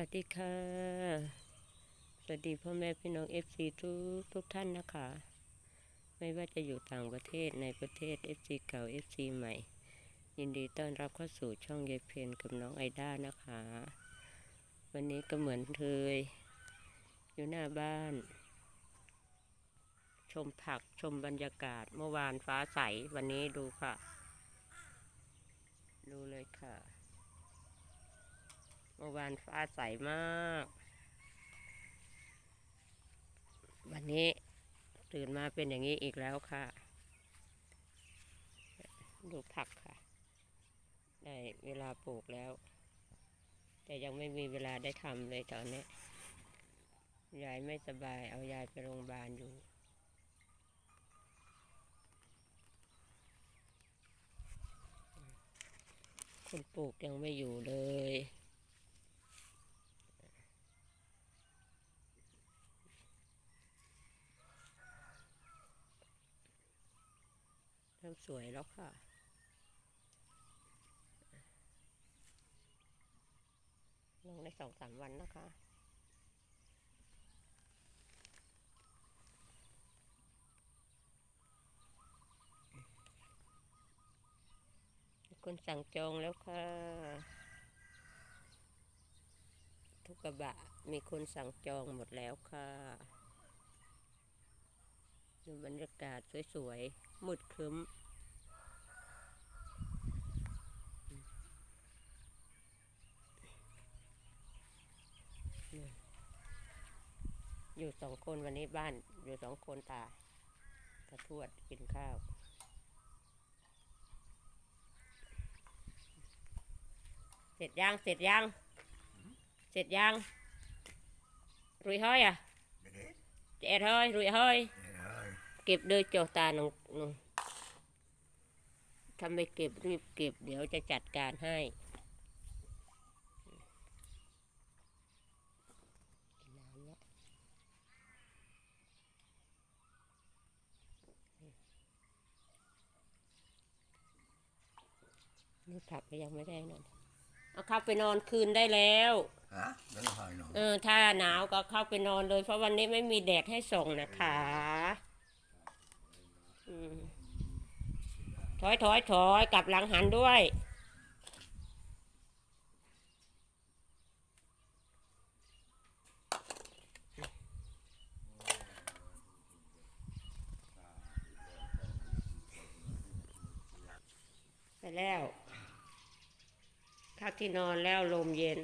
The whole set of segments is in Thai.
วัสดีค่ะ สวัสดีพ่อแม่พี่น้องเอฟซีทุกทุกท่านนะคะ ไม่ว่าจะอยู่ต่างประเทศในประเทศเอฟซีเก่าเอฟซีใหม่ ยินดีต้อนรับเข้าสู่ช่องยายเพนกับน้องไอด้านะคะ วันนี้ก็เหมือนเคยอยู่หน้าบ้าน ชมผักชมบรรยากาศเมื่อวานฟ้าใสวันนี้ดูค่ะ ดูเลยค่ะ เมื่อวานฟ้าใสมาก วันนี้ตื่นมาเป็นอย่างนี้อีกแล้วค่ะ ดูผักค่ะ ได้เวลาปลูกแล้ว แต่ยังไม่มีเวลาได้ทำเลยตอนนี้ ยายไม่สบายเอายายไปโรงพยาบาลอยู่คนปลูกยังไม่อยู่เลย ริ่มสวยแล้วค่ะ ลงได้สองสามวันนะคะคนสั่งจองแล้วค่ะ ทุกกระบะมีคนสั่งจองหมดแล้วค่ะ ดูบรรยากาศสวยๆมืดครึ้มอยู่สองคนวันนี้บ้าน อยู่สองคนตาตาทวดกินข้าว เสร็จยัง เสร็จยัง เสร็จยัง รุยเฮ้ยอะไม่ได้เจ็ดเฮ้ยรุยเฮ้ยไม่ได้ เก็บเดือโจตาหนงหนงถ้าไม่เก็บรีบเก็บ เดี๋ยวจะจัดการให้กินน้ำแล้วนี่ผักก็ยังไม่ได้นั่นเอาเข้าไปนอนคืนได้แล้วฮะแล้วหายหนอเออถ้าหนาวก็เข้าไปนอนเลย เพราะวันนี้ไม่มีแดดให้ส่งนะคะอืม ถอยถอยถอยกลับหลังหันด้วย ไปแล้วเข้าที่นอนแล้วลมเย็น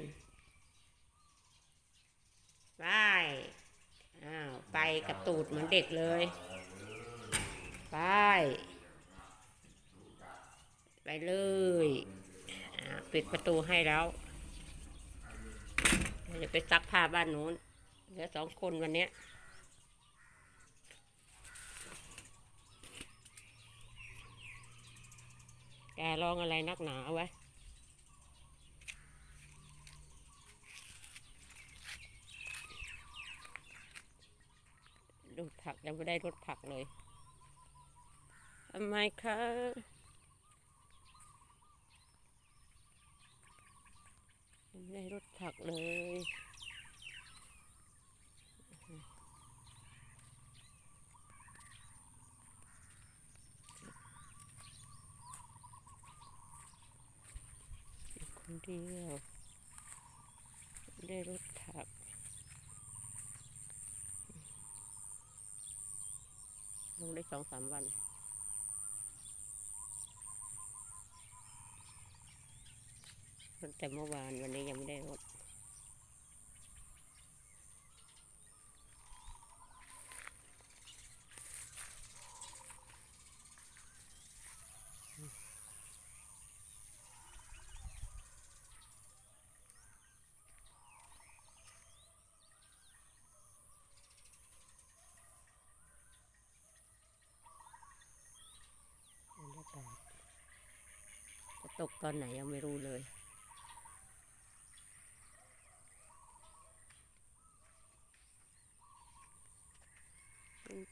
ไป อ้าว ไปกับตูดเหมือนเด็กเลย ไป ไปเลยปิดประตูให้แล้วเดี๋ยวไปซักผ้าบ้านนู้นเหลือสองคนวันนี้แกร้องอะไรนักหนาเอาไว้ดูผักยังไม่ได้รดผักเลย ทำไมคะไม่ได้รดผักเลย คนเดียวไม่ได้รดผักลงได้สองสามวัน แต่เมื่อวานวันนี้ยังไม่ได้รดบรรยากาศจะตกตอนไหนยังไม่รู้เลย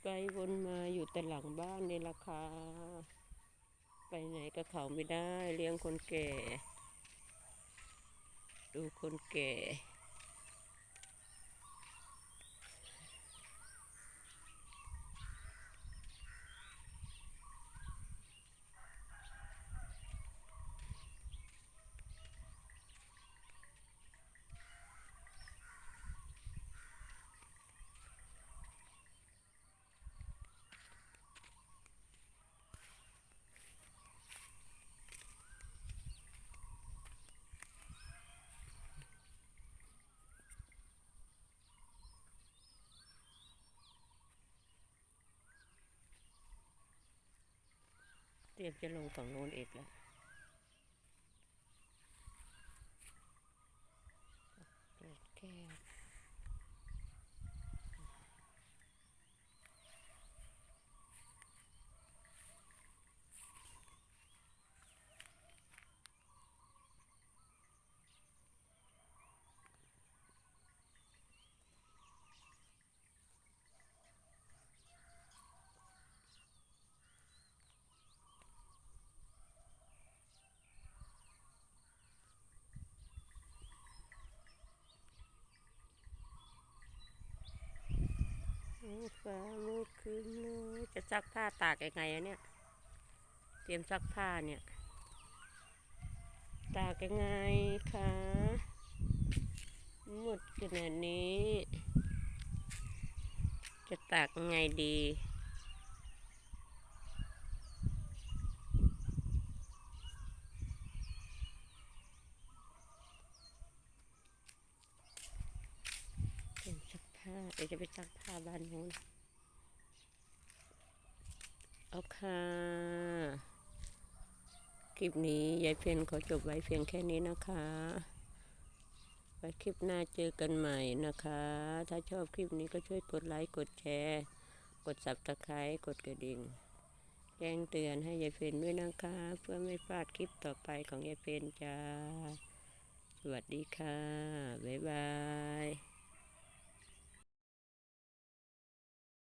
ไปวนมาอยู่แต่หลังบ้านนี่ราคา ไปไหนก็เขาไม่ได้เลี้ยงคนแก่ ดูคนแก่ รียมจะลงฝั่งโน้นอีกแล้วแก้ว ฟ้ามืดครึ้มเลยจะซักผ้าตากยังไงอะเนี่ย เตรียมซักผ้าเนี่ย ตากยังไงคะหมดขนาดนี้ จะตากยังไงดี เตรียมซัก ผ้าเดี๋ยวจะไปซักผ้าบ้านนู้นเอาค่ะ คลิปนี้ยายเพียนขอจบไว้เพียงแค่นี้นะคะ ไว้คลิปหน้าเจอกันใหม่นะคะ ถ้าชอบคลิปนี้ก็ช่วยกดไลค์ กดแชร์ กด subscribe กดกระดิ่ง แจ้งเตือนให้ยายเพนด้วยนะคะ เพื่อไม่พลาดคลิปต่อไปของยายเพนจ้า สวัสดีค่ะ บ๊ายบาย